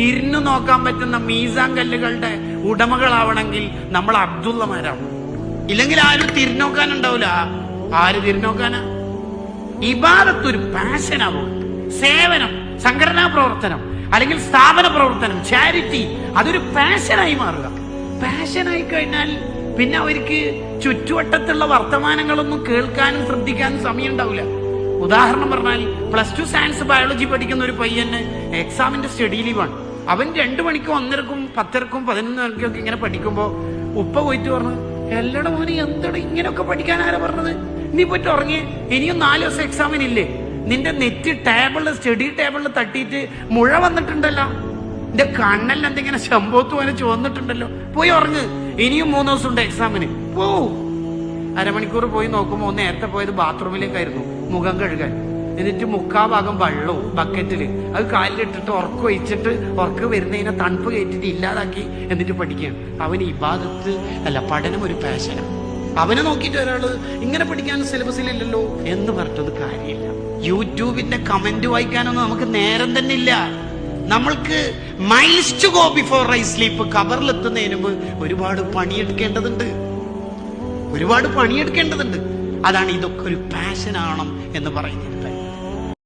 തിരിഞ്ഞു നോക്കാൻ പറ്റുന്ന മീസാൻ കല്ലുകളുടെ ഉടമകളാവണമെങ്കിൽ നമ്മൾ അബ്ദുള്ളമാരാണ് ഇല്ലെങ്കിൽ ആരും തിരിഞ്ഞോക്കാനുണ്ടാവില്ല ആര് തിരിഞ്ഞോക്കാനാ ഇബാദത്തൊരു പാഷനാവും സേവനം സംഘടനാ പ്രവർത്തനം അല്ലെങ്കിൽ സ്ഥാപന പ്രവർത്തനം ചാരിറ്റി അതൊരു പാഷനായി മാറുക. പാഷനായി കഴിഞ്ഞാൽ പിന്നെ അവർക്ക് ചുറ്റുവട്ടത്തുള്ള വർത്തമാനങ്ങളൊന്നും കേൾക്കാനും ശ്രദ്ധിക്കാനും സമയം ഉണ്ടാവില്ല ഉദാഹരണം പറഞ്ഞാൽ പ്ലസ് ടു സയൻസ് ബയോളജി പഠിക്കുന്ന ഒരു പയ്യന് എക്സാമിന്റെ സ്റ്റഡി ലീവാണ് അവൻ രണ്ടു മണിക്കും ഒന്നരക്കും പത്തരക്കും പതിനൊന്ന് മണിക്കും ഒക്കെ ഇങ്ങനെ പഠിക്കുമ്പോ ഉപ്പ പോയിട്ട് പറഞ്ഞു എല്ലട മോനെ എന്തട ഇങ്ങനെയൊക്കെ പഠിക്കാൻ ആരാ പറഞ്ഞത്? നീ പോയിട്ട് ഉറങ്ങി. ഇനിയും നാല് ദിവസം എക്സാമിനില്ലേ നിന്റെ നെറ്റ് ടേബിളിൽ സ്റ്റഡി ടേബിളിൽ തട്ടിയിട്ട് മുഴ വന്നിട്ടുണ്ടല്ലോ. നിന്റെ കണ്ണെല്ലാം എന്തെങ്കിലും ശമ്പൂത്ത് പോലെ ചുവന്നിട്ടുണ്ടല്ലോ. പോയി ഉറങ്ങ്. ഇനിയും മൂന്ന് ദിവസം ഉണ്ട് എക്സാമിന് പോ. അരമണിക്കൂർ പോയി നോക്കുമ്പോൾ ഒന്ന് നേരത്തെ പോയത് ബാത്റൂമിലേക്കായിരുന്നു മുഖം കഴുകാൻ. എന്നിട്ട് മുക്കാ ഭാഗം വെള്ളവും ബക്കറ്റിൽ അത് കാലിലിട്ടിട്ട് ഉറക്കം ഒഴിച്ചിട്ട് ഉറക്കം വരുന്നതിനെ തണുപ്പ് കയറ്റിട്ട് ഇല്ലാതാക്കി എന്നിട്ട് പഠിക്കുകയാണ്. അവന് ഇബാദത്ത് അല്ല പഠനം ഒരു പാഷനാണ് അവനെ നോക്കിയിട്ട് ഒരാൾ ഇങ്ങനെ പഠിക്കാൻ സിലബസിൽ ഇല്ലല്ലോ എന്ന് പറഞ്ഞത് കാര്യമില്ല. യൂട്യൂബിന്റെ കമന്റ് വായിക്കാനൊന്നും നമുക്ക് നേരം തന്നെ ഇല്ല. നമ്മൾക്ക് miles to go before I sleep കബറിലെത്തുന്നതിന് മുമ്പ് ഒരുപാട് പണിയെടുക്കേണ്ടതുണ്ട്. ഒരുപാട് പണിയെടുക്കേണ്ടതുണ്ട്. അതാണ് ഇതൊക്കെ ഒരു പാഷനാണ് എന്ന് പറയുന്നത്.